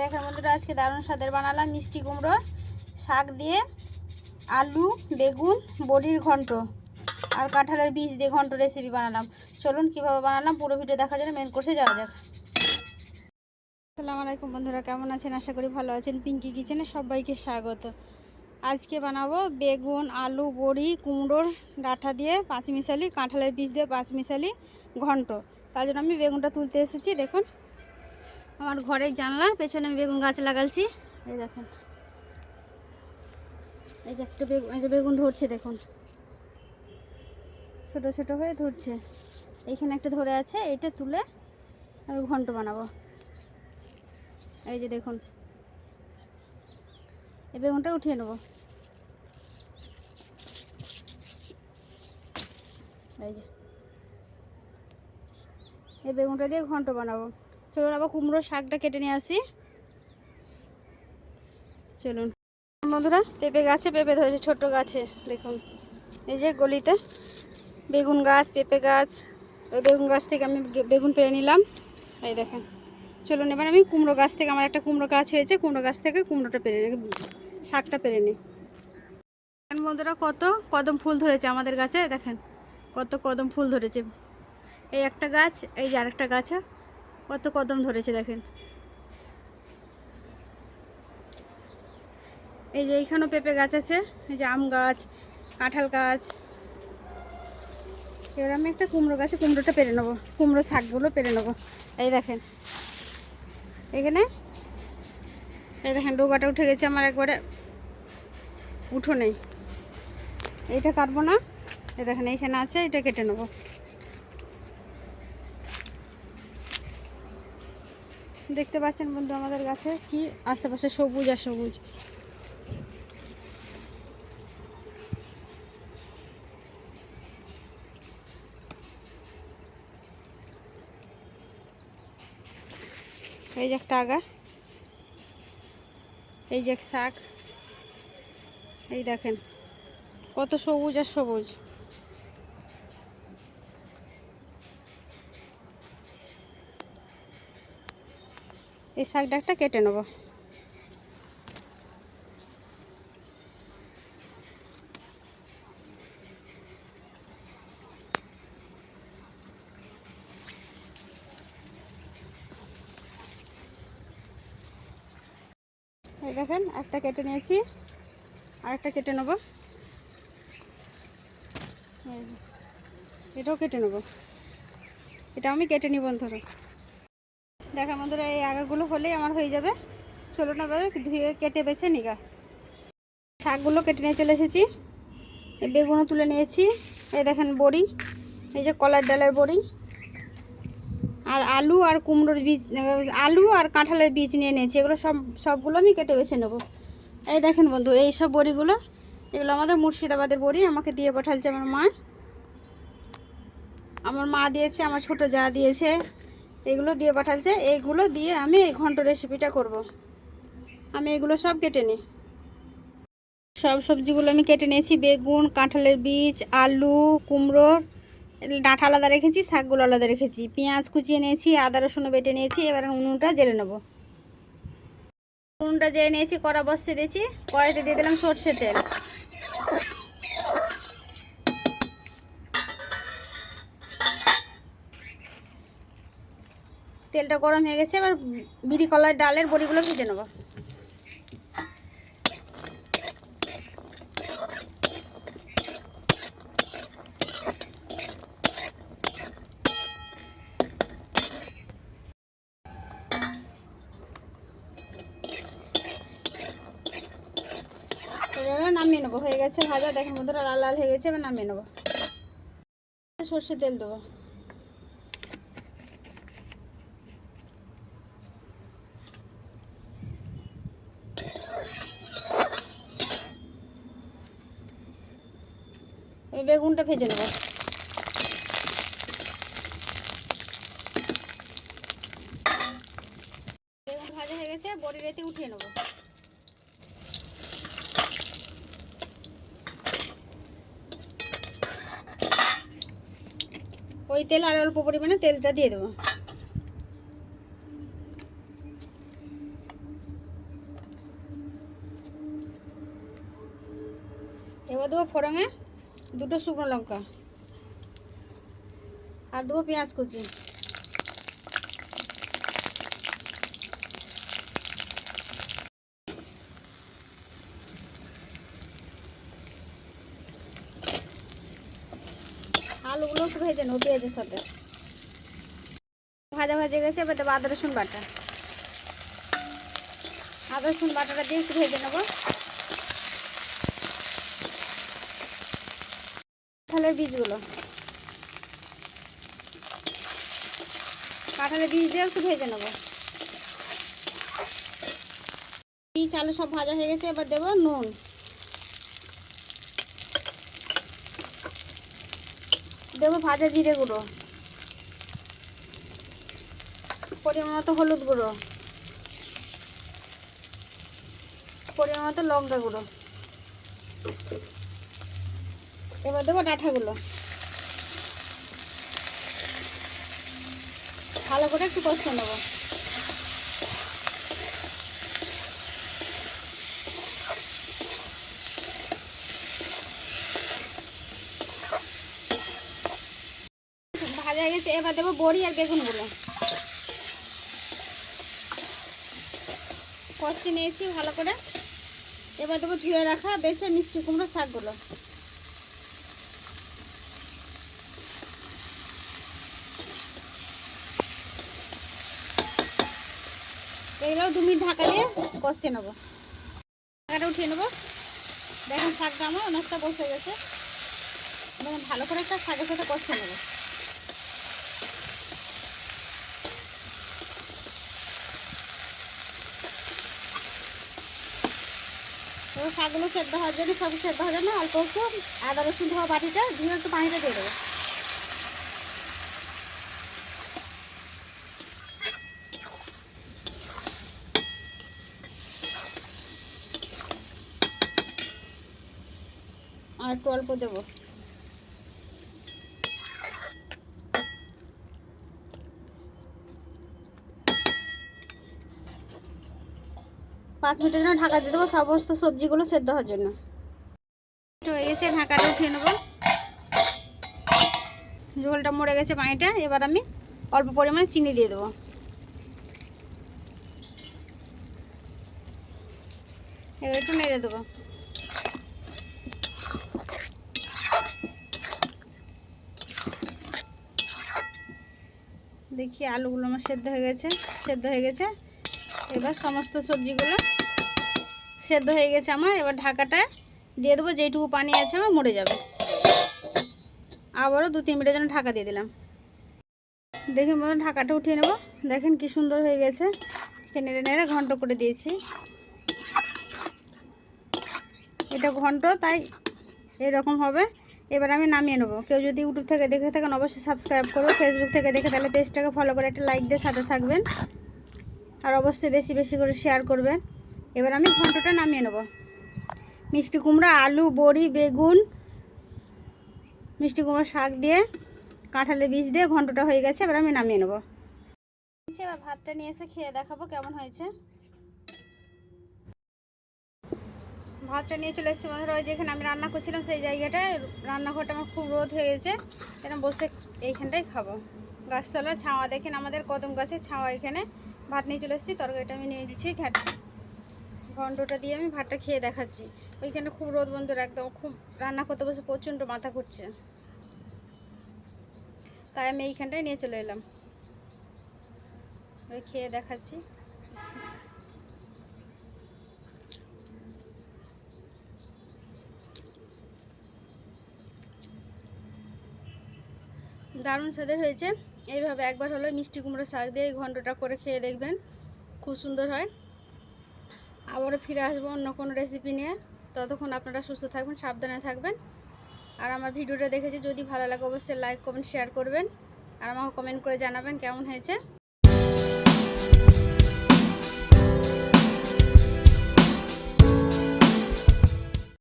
দেখেন বন্ধুরা, আজকে দারুণ স্বাদের বানালাম মিষ্টি কুমড়ো, শাক দিয়ে আলু, বেগুন, বড়ির ঘন্ট আর কাঁঠালের বীজ দিয়ে ঘন্ট রেসিপি বানালাম। চলুন কীভাবে বানালাম পুরো ভিডিও দেখার জন্য মেন কোর্সে যাওয়া যাক। আসসালামু আলাইকুম বন্ধুরা, কেমন আছেন? আশা করি ভালো আছেন। পিঙ্কি কিচেনে সবাইকে স্বাগত। আজকে বানাবো বেগুন, আলু, বড়ি, কুমড়োর ডাঁটা দিয়ে পাঁচমিশালি, কাঁঠালের বীজ দিয়ে পাঁচমিশালি ঘন্ট। তার জন্য আমি বেগুনটা তুলতে এসেছি, দেখুন। আমার ঘরের জানলা, পেছনে আমি বেগুন গাছ লাগালছি। এই দেখেন। এই যে একটা বেগুন, এই যে বেগুন ধরছে, দেখুন। ছোট ছোট হয়ে ধরছে। এইখানে একটা ধরে আছে, এটা তুলে আমি ঘন্ট বানাবো। এই যে দেখুন। এই বেগুনটা উঠিয়ে নেব। এই যে। এই বেগুনটা দিয়ে ঘন্ট বানাবো। চলুন আবার কুমড়োর শাকটা কেটে নিয়ে আসি। চলুন। বন্ধুরা, পেঁপে গাছে পেঁপে ধরেছে ছোট গাছে। দেখুন, এই যে গলিতে বেগুন গাছ, পেঁপে গাছ। ওই বেগুন গাছ থেকে আমি বেগুন পেরে নিলাম। এই দেখেন। চলুন, এবার আমি কুমড়ো গাছ থেকে, আমার একটা কুমড়ো গাছ হয়েছে, কুমড়ো গাছ থেকে কুমড়োটা পেরে নিই শাকটা পেরে নিই বন্ধুরা, কত কদম ফুল ধরেছে আমাদের গাছে, দেখেন। কত কদম ফুল ধরেছে। এই একটা গাছ, এই যে আরেকটা গাছ কত কদম ধরেছে দেখেন। এই যে এইখানেও পেঁপে গাছ আছে, এই যে আম গাছ, কাঁঠাল গাছ। এবার আমি একটা কুমড়ো গাছে কুমড়োটা পেরে নেব, কুমড়ো শাকগুলো পেরে নেব। এই দেখেন, এখানে, এই দেখেন ডোগাটা উঠে গেছে আমার একবারে উঠো নেই এইটা কাটবো না, এই দেখেন এইখানে আছে, এটা কেটে নেব। দেখতে পাচ্ছেন বন্ধু আমাদের গাছে কি? আশেপাশে সবুজ আর সবুজ। এই যে একটা আগা। এই যে এক শাক। এই দেখেন, কত সবুজ আর সবুজ। এই শাকটা একটা কেটে নেব। এই দেখেন, একটা কেটে নিয়েছি আর একটা কেটে নেব। এটাও কেটে নেব। এটা আমি কেটে নিব বন্ধুরা। দেখেন বন্ধুরা এই আগাগুলো হলেই আমার হয়ে যাবে। চলুন এবার ধুয়ে কেটে বেছে নিগা শাকগুলো কেটে নিয়ে চলে এসেছি। এই বেগুনও তুলে নিয়েছি। এই দেখেন বড়ি, এই যে কলার ডালের বড়ি। আর আলু আর কুমড়োর বীজ, আলু আর কাঁঠালের বীজ নিয়ে নিয়েছি। এগুলো সব, সবগুলো আমি কেটে বেছে নেব। এই দেখেন বন্ধু, এই সব বড়িগুলো, এগুলো আমাদের মুর্শিদাবাদের বড়ি, আমাকে দিয়ে পাঠালছে আমার মা। আমার মা দিয়েছে, আমার ছোট যা দিয়েছে। এগুলো দিয়ে পাঠালছে এইগুলো দিয়ে আমি এই ঘন্ট রেসিপিটা করব। আমি এগুলো সব কেটে নিই। সব সবজিগুলো আমি কেটে নিয়েছি, বেগুন, কাঁঠালের বীজ, আলু কুমড়োর ডাঁটা আলাদা রেখেছি, শাকগুলো আলাদা রেখেছি। পেঁয়াজ কুচিয়ে নিয়েছি, আদা রসুন বেটে নিয়েছি, এবার উনুনটা জেলে নেব। উনুনটা জেলে নিয়েছি, কড়া বসে দিয়েছি, কড়াইতে দিয়ে দিলাম সর্ষে তেল। তেলটা গরম হয়ে গেছে, এবার বিড়ি কলার ডালের বড়িগুলো ভেজে নেব। নামিয়ে নেব, হয়ে গেছে ভাজা, দেখেন বন্ধুরা লাল লাল হয়ে গেছে, এবার নামিয়ে নেব। সর্ষে তেল দেবো। আমি বেগুনটা ভেজে নেব। বেগুন ভাজা হয়ে গেছে, বড়ি রেতে উঠিয়ে নেব। ওই তেল আর অল্প পরিমাণে তেলটা দিয়ে দেবো। এবার দেবো ফোড়ঙে দুটো শুকনো লঙ্কা। আর দেবো পেঁয়াজ কুচি। আলুগুলো ভেজে নেব পেঁয়াজের সাথে। ভাজা ভাজা গেছে, এবার দেবো আদা রসুন বাটা। আদা রসুন বাটাটা দিয়ে একটু ভেজে নেব। কাঁঠালের বীজগুলো। কাঁঠালের বীজ দিয়ে একটু ভেজে নেব। বীজ, আলু সব ভাজা হয়ে গেছে, এবার দেবো নুন। দেবো ভাজা জিরে গুঁড়ো। পরিমাণ মতো হলুদ গুঁড়ো। পরিমাণ মতো লঙ্কা গুঁড়ো। এবার দেবো ডাঁটাগুলো। ভালো করে একটু কষে নেব। ভাজা হয়ে গেছে, এবার দেবো বড়ি আর বেগুনগুলো। কষে নিয়েছি ভালো করে। এবার দেবো ধুয়ে রাখা বেছে মিষ্টি কুমড়ো শাকগুলো। এগুলো দু মিনিট ঢাকা দিয়ে কষে নেব। ঢাকাটা উঠিয়ে নেব। দেখেন শাকটা আমার অনেকটা বসে গেছে। মানে ভালো করে একটা শাকের সাথে কষে নেব। এবার শাকগুলো সেদ্ধ হওয়ার জন্য সব সেদ্ধ হওয়ার জন্য অল্প একটু আদা রসুন ধোয়া বাটিটা, ধুয়ে একটু পানিটা দিয়ে দেবো। একটু অল্প দেবো। পাঁচ মিনিটের জন্য ঢাকা দিয়ে দেবো, সমস্ত সবজিগুলো সেদ্ধ হওয়ার জন্য। হয়ে গেছে ঢাকাটা উঠিয়ে নেব। ঝোলটা মরে গেছে পানিটা এবার আমি অল্প পরিমাণে চিনি দিয়ে দেবো। এবার একটু নেড়ে দেবো। দেখি আলুগুলো আমার সেদ্ধ হয়ে গেছে, সেদ্ধ হয়ে গেছে। এবার সমস্ত সবজিগুলো সেদ্ধ হয়ে গেছে আমার। এবার ঢাকাটা দিয়ে দেবো, যেইটুকু পানি আছে আমার মরে যাবে। আবারও দু তিন মিনিটের জন্য ঢাকা দিয়ে দিলাম। দেখে মতো ঢাকাটা উঠিয়ে নেব। দেখেন কি সুন্দর হয়ে গেছে। নেড়ে নেড়ে ঘন্ট করে দিয়েছি। এটা ঘন্ট, তাই এরকম হবে। এবার আমি নামিয়ে নেব। কেউ যদি ইউটিউব থেকে দেখে থাকেন, অবশ্যই সাবস্ক্রাইব করব ফেসবুক থেকে দেখে তাহলে পেজটাকে ফলো করে একটা লাইক দিয়ে সাথে থাকবেন। আর অবশ্যই বেশি বেশি করে শেয়ার করবেন। এবার আমি ঘন্টটা নামিয়ে নেব। মিষ্টি কুমড়া, আলু, বড়ি, বেগুন, মিষ্টি কুমড়ো শাক দিয়ে, কাঁঠালের বীজ দিয়ে ঘন্টটা হয়ে গেছে। এবার আমি নামিয়ে নেব। এবার ভাতটা নিয়ে এসে খেয়ে দেখাবো কেমন হয়েছে। ভাতটা নিয়ে চলে এসেছি বন্ধুরা ওই যেখানে আমি রান্না করছিলাম সেই জায়গাটায়। রান্নাঘরটা আমার খুব রোদ হয়ে গেছে। এরকম বসে এইখানটাই খাব। গাছতলার ছাওয়া। দেখেন আমাদের কদম গাছের ছাওয়া এখানে। ভাত নিয়ে চলে এসেছি, তরকারিটা আমি নিয়ে দিচ্ছি, ঘ্যাট। ঘন্টটা দিয়ে আমি ভাতটা খেয়ে দেখাচ্ছি। ওইখানে খুব রোদ বন্ধুরা, একদম খুব রান্না করতে বসে প্রচণ্ড মাথা ঘুরছে। তাই আমি এইখানটায় নিয়ে চলে এলাম। ওই খেয়ে দেখাচ্ছি। দারুণ স্বাদের হয়েছে। এইভাবে একবার হলো মিষ্টি কুমড়ো শাক দিয়ে এই ঘন্টটা করে খেয়ে দেখবেন। খুব সুন্দর হয়। আবারও ফিরে আসব অন্য কোনো রেসিপি নিয়ে। ততক্ষণ আপনারা সুস্থ থাকবেন, সাবধানে থাকবেন। আর আমার ভিডিওটা দেখেছি যদি ভালো লাগে, অবশ্যই লাইক কমেন্ট শেয়ার করবেন। আর আমাকে কমেন্ট করে জানাবেন কেমন হয়েছে।